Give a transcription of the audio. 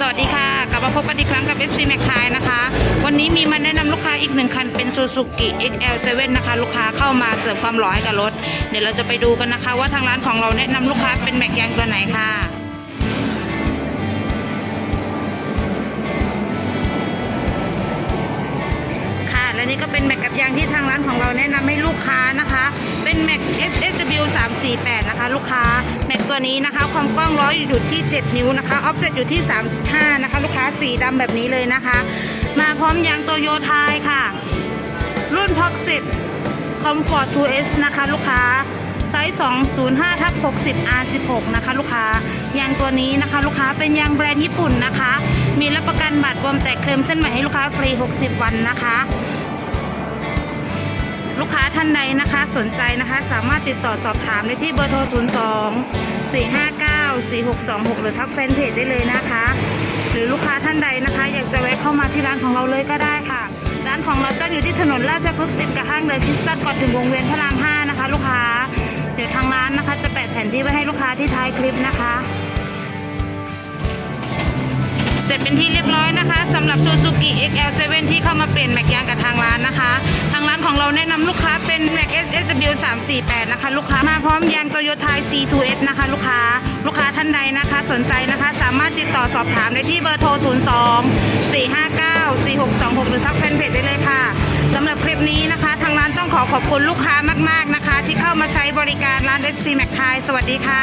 สวัสดีค่ะ กลับมาพบกันอีกครั้งกับ s อ m a c ไทยนะคะ วันนี้มีมาแนะนำลูกค้าอีกหนึ่งคันเป็น Suzuki XL7 นะคะ ลูกค้าเข้ามาเสริมความหล่อให้กับรถ เดี๋ยวเราจะไปดูกันนะคะ ว่าทางร้านของเราแนะนำลูกค้าเป็นแม็กยางตัวไหนค่ะค่ะและนี่ก็เป็นแม็กกับยางที่ทางร้านของเราแนะนำให้ลูกค้า 48 นะคะ ลูกค้าแม็กตัวนี้นะคะ ความกว้างร้อยอยู่ที่ 7 นิ้วนะคะ ออฟเซตอยู่ที่ 35 นะคะ ลูกค้าสีดำแบบนี้เลยนะคะ มาพร้อมยางโตโยไทยค่ะ รุ่นท็อกซิตคอมฟอร์ต 2S นะคะ ลูกค้าไซส์ 205ทับ60 R16 นะคะ ลูกค้ายางตัวนี้นะคะ ลูกค้าเป็นยางแบรนด์ญี่ปุ่นนะคะ มีรับประกันบัตรรวมแต่เคลมเส้นใหม่ให้ลูกค้าฟรี 60 วันนะคะ ลูกค้าท่านใดนะคะสนใจนะคะ สามารถติดต่อสอบถามได้ที่เบอร์โทร 02 459 4626 หรือทักแฟนเพจได้เลยนะคะ หรือลูกค้าท่านใดนะคะ อยากจะแวะเข้ามาที่ร้านของเราเลยก็ได้ค่ะ ร้านของเราตั้งอยู่ที่ถนนราชพฤกษ์ติดกับห้างเลยคริสตันก่อนถึงวงเวียนพระราม 5 นะคะ ลูกค้า เดี๋ยวทางร้านนะคะ จะแปะแผนที่ไว้ให้ลูกค้าที่ท้ายคลิปนะคะเสร็จเป็นที่เรียบร้อยนะคะสำหรับ Suzuki XL7 ที่ แนะนำลูกค้าเป็นแม็ก SSW 348นะคะ ลูกค้ามาพร้อมยาง Toyota C2S นะคะ ลูกค้า ลูกค้าท่านใดนะคะ สนใจนะคะ สามารถติดต่อสอบถามได้ที่เบอร์โทร 02 459 4626 หรือทักแฟนเพจได้เลยค่ะสำหรับคลิปนี้นะคะ ทางร้านต้องขอขอบคุณลูกค้ามาก ๆ นะคะ ที่เข้ามาใช้บริการร้าน SP Mac ไทยสวัสดีค่ะ